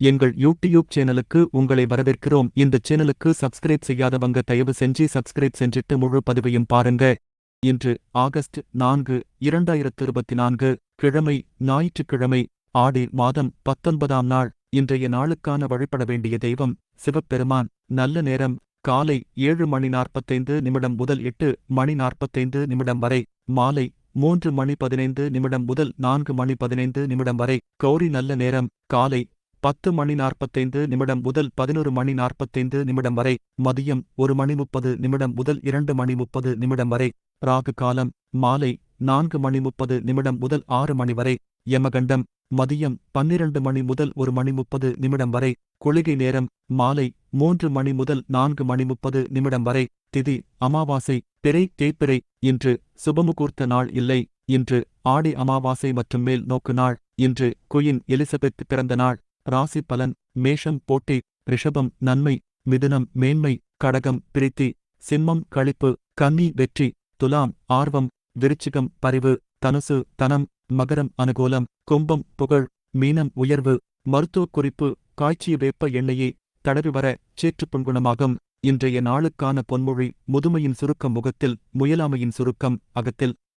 எங்கள் யூடியூப் சேனலுக்கு உங்களை வரவேற்கிறோம். இந்த சேனலுக்கு சப்ஸ்கிரைப் செய்யாதவங்க தயவு செஞ்சு சப்ஸ்கிரைப் செஞ்சிட்டு முழு பதிவையும் பாருங்க. இன்று ஆகஸ்ட் நான்கு இரண்டாயிரத்து இருபத்தி நான்கு கிழமை ஞாயிற்றுக்கிழமை ஆடி மாதம் பத்தொன்பதாம் நாள். இன்றைய நாளுக்கான வழிபட வேண்டிய தெய்வம் சிவபெருமான். நல்ல நேரம் காலை ஏழு மணி நாற்பத்தைந்து நிமிடம் முதல் எட்டு மணி நாற்பத்தைந்து நிமிடம் வரை. மாலை மூன்று மணி பதினைந்து நிமிடம் முதல் நான்கு மணி பதினைந்து நிமிடம் வரை. கௌரி நல்ல நேரம் காலை பத்து மணி நாற்பத்தைந்து நிமிடம் முதல் பதினொரு மணி நாற்பத்தைந்து நிமிடம் வரை மதியம் ஒரு மணி முப்பது நிமிடம் முதல் இரண்டு மணி முப்பது நிமிடம் வரை ராகு காலம் மாலை நான்கு மணி முப்பது நிமிடம் முதல் ஆறு மணி வரை யமகண்டம் மதியம் பன்னிரண்டு மணி முதல் ஒரு மணி முப்பது நிமிடம் வரை குளிகை நேரம் மாலை மூன்று மணி முதல் நான்கு மணி முப்பது நிமிடம் வரை திதி அமாவாசை பிறை தேய்பிறை இன்று சுபமுகூர்த்த நாள் இல்லை இன்று ஆடி அமாவாசை மற்றும் மேல் நோக்கு நாள் இன்று குயின் எலிசபெத் பிறந்த நாள். ராசி பலன் மேஷம் போட்டி ரிஷபம் நன்மை மிதுனம் மேன்மை கடகம் பிரித்தி சிம்மம் களிப்பு கன்னி வெற்றி துலாம் ஆர்வம் விருச்சிகம் பரிவு தனுசு தனம் மகரம் அனுகூலம் கும்பம் புகழ் மீனம் உயர்வு மருத்துவக் குறிப்பு காய்ச்சிய வேப்ப எண்ணெயை தடவி வர சேற்றுப்புண் குணமாகும் இன்றைய நாளுக்கான பொன்மொழி முதுமையின் சுருக்கம் முகத்தில் முயலாமையின் சுருக்கம் அகத்தில்.